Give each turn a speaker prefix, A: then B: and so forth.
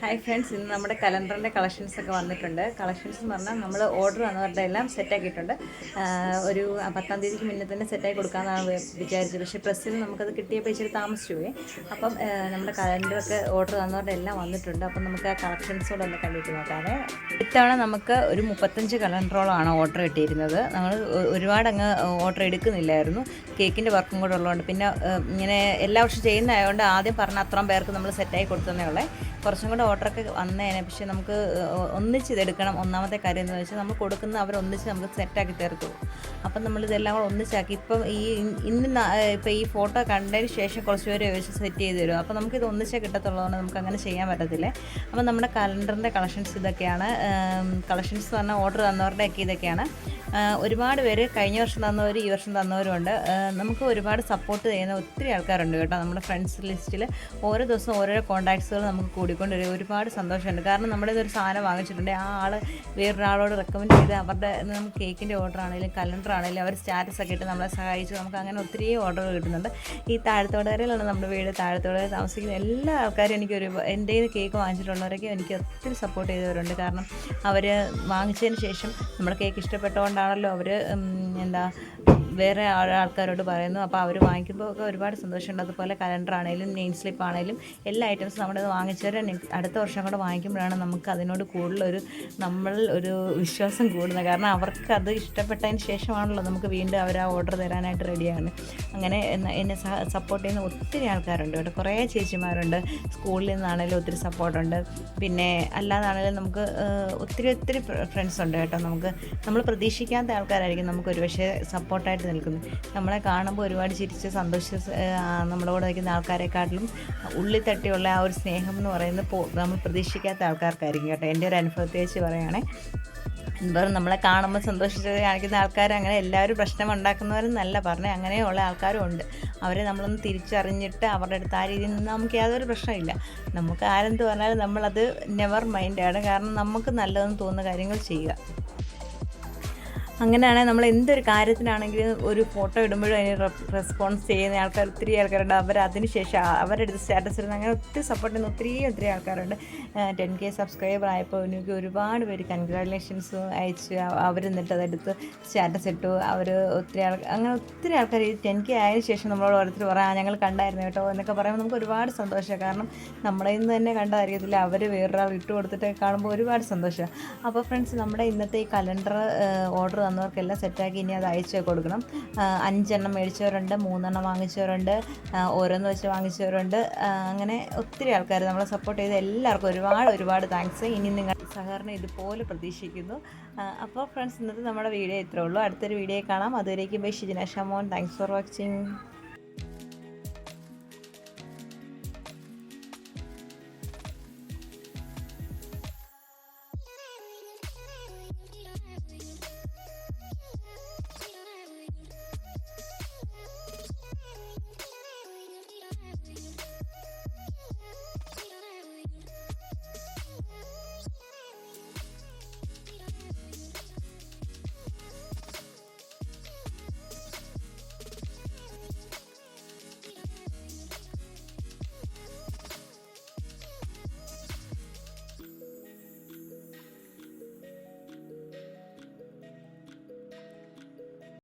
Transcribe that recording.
A: Hi friends ഇന്ന് നമ്മുടെ കലണ്ടറിന്റെ collections ഒക്കെ വന്നിട്ടുണ്ട്. കളക്ഷൻസ് എന്ന് പറഞ്ഞാൽ നമ്മൾ ഓർഡർ വന്നവരുടെ എല്ലാം സെറ്റാക്കിയിട്ടുണ്ട് ഒരു പത്താം തീയതിക്ക് മുന്നേ തന്നെ സെറ്റാക്കി കൊടുക്കാമെന്നാണ് വിചാരിച്ചത്. പക്ഷേ പ്രസ്സിൽ നമുക്കത് കിട്ടിയപ്പോൾ ഇച്ചിരി താമസിച്ചു പോയി. അപ്പം നമ്മുടെ കലണ്ടറൊക്കെ ഓർഡർ വന്നവരുടെ എല്ലാം വന്നിട്ടുണ്ട്. അപ്പം നമുക്ക് ആ കളക്ഷൻസോടെ ഒന്ന് കണ്ടിട്ട് നോക്കാമേ ഇത്തവണ നമുക്ക് ഒരു മുപ്പത്തഞ്ച് കലണ്ടറോളമാണ് ഓർഡർ കിട്ടിയിരുന്നത്. നമ്മൾ ഒരുപാട് അങ്ങ് ഓർഡർ എടുക്കുന്നില്ലായിരുന്നു. കേക്കിന്റെ വർക്കും കൂടെ ഉള്ളതുകൊണ്ട്. പിന്നെ ഇങ്ങനെ എല്ലാ വർഷവും ചെയ്യുന്നതായതുകൊണ്ട് ആദ്യം പറഞ്ഞ അത്രയും പേർക്ക് നമ്മൾ സെറ്റായി കൊടുത്തതേ ഉള്ളേ. കുറച്ചും കൂടെ ഓർഡറൊക്കെ വന്നേനെ. പക്ഷേ നമുക്ക് ഒന്നിച്ച് ഇതെടുക്കണം. ഒന്നാമത്തെ കാര്യം എന്ന് വെച്ചാൽ നമ്മൾ കൊടുക്കുന്ന അവർ ഒന്നിച്ച് നമുക്ക് സെറ്റാക്കി തീർത്തു. അപ്പം നമ്മൾ ഇതെല്ലാം കൂടെ ഒന്നിച്ചാക്കി. ഇപ്പം ഈ ഇന്ന് ഇപ്പം ഈ ഫോട്ടോ കണ്ടതിന് ശേഷം കുറച്ച് പേര് വെച്ച് സെറ്റ് ചെയ്ത് തരും. അപ്പം നമുക്കിത് ഒന്നിച്ചേ കിട്ടത്തുള്ളതുകൊണ്ട് നമുക്ക് അങ്ങനെ ചെയ്യാൻ പറ്റത്തില്ല. അപ്പം നമ്മുടെ കലണ്ടറിന്റെ കളക്ഷൻസ് ഇതൊക്കെയാണ്. കളക്ഷൻസ് എന്ന് പറഞ്ഞാൽ ഓർഡർ തന്നവരുടെയൊക്കെ ഇതൊക്കെയാണ്. ഒരുപാട് പേര് കഴിഞ്ഞ വർഷം തന്നവർ ഈ വർഷം തന്നവരുണ്ട് നമുക്ക് ഒരുപാട് സപ്പോർട്ട് ചെയ്യുന്ന ഒത്തിരി ആൾക്കാരുണ്ട് കേട്ടോ നമ്മുടെ ഫ്രണ്ട്സ് ലിസ്റ്റിൽ. ഓരോ ദിവസവും ഓരോരോ കോൺടാക്ട്സുകൾ നമുക്ക് കൂടിക്കൊണ്ട് വരും ഒരുപാട് സന്തോഷമുണ്ട്. കാരണം നമ്മുടെ ഒരു സാധനം വാങ്ങിച്ചിട്ടുണ്ട്. ആ ആൾ വേറൊരാളോട് റെക്കമെൻഡ് ചെയ്ത് അവരുടെ നമുക്ക് കേക്കിന്റെ ഓർഡർ ആണെങ്കിലും കലണ്ടർ ആണെങ്കിലും അവർ സ്റ്റാറ്റസ് ഒക്കെ ഇട്ട് നമ്മളെ സഹായിച്ചു. നമുക്ക് അങ്ങനെ ഒത്തിരി ഓർഡറുകൾ കിട്ടുന്നുണ്ട്. ഈ താഴത്തോടകരയിലാണ് നമ്മുടെ വീട്. താഴത്തോടെ താമസിക്കുന്ന എല്ലാ ആൾക്കാരും എനിക്ക് ഒരു എന്റെ കേക്ക് വാങ്ങിച്ചിട്ടുള്ളവരൊക്കെ എനിക്ക് ഒത്തിരി സപ്പോർട്ട് ചെയ്തവരുണ്ട്. കാരണം അവർ വാങ്ങിച്ചതിന് ശേഷം നമ്മുടെ കേക്ക് ഇഷ്ടപ്പെട്ടുകൊണ്ടാണല്ലോ അവർ എന്താ വേറെ ആൾ- ആൾക്കാരോട് പറയുന്നു. അപ്പോൾ അവർ വാങ്ങിക്കുമ്പോൾ ഒക്കെ ഒരുപാട് സന്തോഷമുണ്ട്. അതുപോലെ കലണ്ടർ ആണെങ്കിലും നെയിം സ്ലിപ്പ് ആണെങ്കിലും എല്ലാ ഐറ്റംസും നമ്മുടെ വാങ്ങിച്ചവരെ അടുത്ത വർഷം കൂടെ വാങ്ങിക്കുമ്പോഴാണ് നമുക്ക് അതിനോട് കൂടുതലൊരു നമ്മൾ ഒരു വിശ്വാസം കൂടുന്നത്. കാരണം അവർക്ക് അത് ഇഷ്ടപ്പെട്ടതിന് ശേഷമാണല്ലോ നമുക്ക് വീണ്ടും അവർ ആ ഓർഡർ തരാനായിട്ട് റെഡിയാണ് അങ്ങനെ എന്ന- സപ്പോർട്ട് ചെയ്യുന്ന ഒത്തിരി ആൾക്കാരുണ്ട് കേട്ടോ. കുറേ ചേച്ചിമാരുണ്ട്. സ്കൂളിൽ നിന്നാണെങ്കിലും ഒത്തിരി സപ്പോർട്ടുണ്ട് പിന്നെ അല്ലാതാണെങ്കിലും നമുക്ക് ഒത്തിരി ഒത്തിരി ഫ്രണ്ട്സ് ഉണ്ട് കേട്ടോ. നമുക്ക് നമ്മൾ പ്രതീക്ഷിക്കാത്ത ആൾക്കാരായിരിക്കും നമുക്ക് ഒരുപക്ഷെ സപ്പോർട്ടായിട്ട് നിൽക്കുന്നത് നമ്മളെ കാണുമ്പോൾ ഒരുപാട് ചിരിച്ച് സന്തോഷിച്ച് ഏഹ്, നമ്മുടെ കൂടെ നിൽക്കുന്ന ആൾക്കാരെക്കാട്ടിലും ഉള്ളിൽ തട്ടിയുള്ള ആ ഒരു സ്നേഹം എന്ന് പറയുന്നത് നമ്മൾ പ്രതീക്ഷിക്കാത്ത ആൾക്കാർക്കായിരിക്കും കേട്ടോ. എന്റെ ഒരു അനുഭവത്തെ വെച്ച് പറയുകയാണെ. വെറും നമ്മളെ കാണുമ്പോൾ സന്തോഷിച്ച് കാണിക്കുന്ന ആൾക്കാർ അങ്ങനെ എല്ലാവരും പ്രശ്നം ഉണ്ടാക്കുന്നവരെന്നല്ല പറഞ്ഞേ അങ്ങനെയുള്ള ആൾക്കാരും ഉണ്ട്. അവരെ നമ്മളൊന്ന് തിരിച്ചറിഞ്ഞിട്ട് അവരുടെ അടുത്ത് ആ രീതിയിൽ നിന്ന് നമുക്ക് യാതൊരു പ്രശ്നമില്ല. നമുക്ക് ആരെന്ത് പറഞ്ഞാലും നമ്മളത് നെവർ മൈൻഡാണ് കാരണം നമുക്ക് നല്ലതെന്ന് തോന്നുന്ന കാര്യങ്ങൾ ചെയ്യുക. അങ്ങനെയാണെങ്കിൽ നമ്മൾ എന്തൊരു കാര്യത്തിനാണെങ്കിലും ഒരു ഫോട്ടോ ഇടുമ്പോഴും അതിന് റെസ്പോൺസ് ചെയ്യുന്ന ആൾക്കാർ ഒത്തിരി ആൾക്കാരുണ്ട്. അവർ അതിനുശേഷം അവരുടെ അവരെടുത്ത് സ്റ്റാറ്റസ് ഇടുന്ന അങ്ങനെ ഒത്തിരി സപ്പോർട്ട് ചെയ്യുന്ന ഒത്തിരി ഒത്തിരി ആൾക്കാരുണ്ട്. ടെൻ കെ സബ്സ്ക്രൈബർ ആയപ്പോൾ എനിക്ക് ഒരുപാട് പേര് കൺഗ്രാറ്റുലേഷൻസ് അയച്ചു. അവർ എന്നിട്ട് അതെടുത്ത് സ്റ്റാറ്റസ് ഇട്ടു. അവർ ഒത്തിരി ആൾ അങ്ങനെ ഒത്തിരി ആൾക്കാർ ഈ ടെൻ കെ ആയതിനു ശേഷം നമ്മളോട് ഓരോരുത്തർ പറയാം ഞങ്ങൾ കണ്ടായിരുന്നു കേട്ടോ എന്നൊക്കെ പറയുമ്പോൾ നമുക്ക് ഒരുപാട് സന്തോഷമാണ് കാരണം നമ്മളെ ഇന്ന് തന്നെ കണ്ടറിയത്തില്ല അവർ വേറൊരാൾ ഇട്ട് കൊടുത്തിട്ട് കാണുമ്പോൾ ഒരുപാട് സന്തോഷമാണ് അപ്പോൾ ഫ്രണ്ട്സ് നമ്മുടെ ഇന്നത്തെ ഈ കലണ്ടർ ഓർഡർ തന്നവർക്കെല്ലാം സെറ്റാക്കി ഇനി അത് അയച്ചു കൊടുക്കണം. അഞ്ചെണ്ണം മേടിച്ചവരുണ്ട് മൂന്നെണ്ണം വാങ്ങിച്ചവരുണ്ട് ഓരോന്ന് വെച്ച് വാങ്ങിച്ചവരുണ്ട്. അങ്ങനെ ഒത്തിരി ആൾക്കാർ നമ്മളെ സപ്പോർട്ട് ചെയ്ത് എല്ലാവർക്കും ഒരുപാട് ഒരുപാട് താങ്ക്സ് ഇനി നിങ്ങൾ സഹകരണം ഇതുപോലെ പ്രതീക്ഷിക്കുന്നു. അപ്പോൾ ഫ്രണ്ട്സ് ഇന്നത്തെ നമ്മുടെ വീഡിയോ ഇത്രേ ഉള്ളൂ. അടുത്തൊരു വീഡിയോ കാണാം. അതുവരേക്കും bye Shijina Shamon. Thanks for watching
B: Yeah.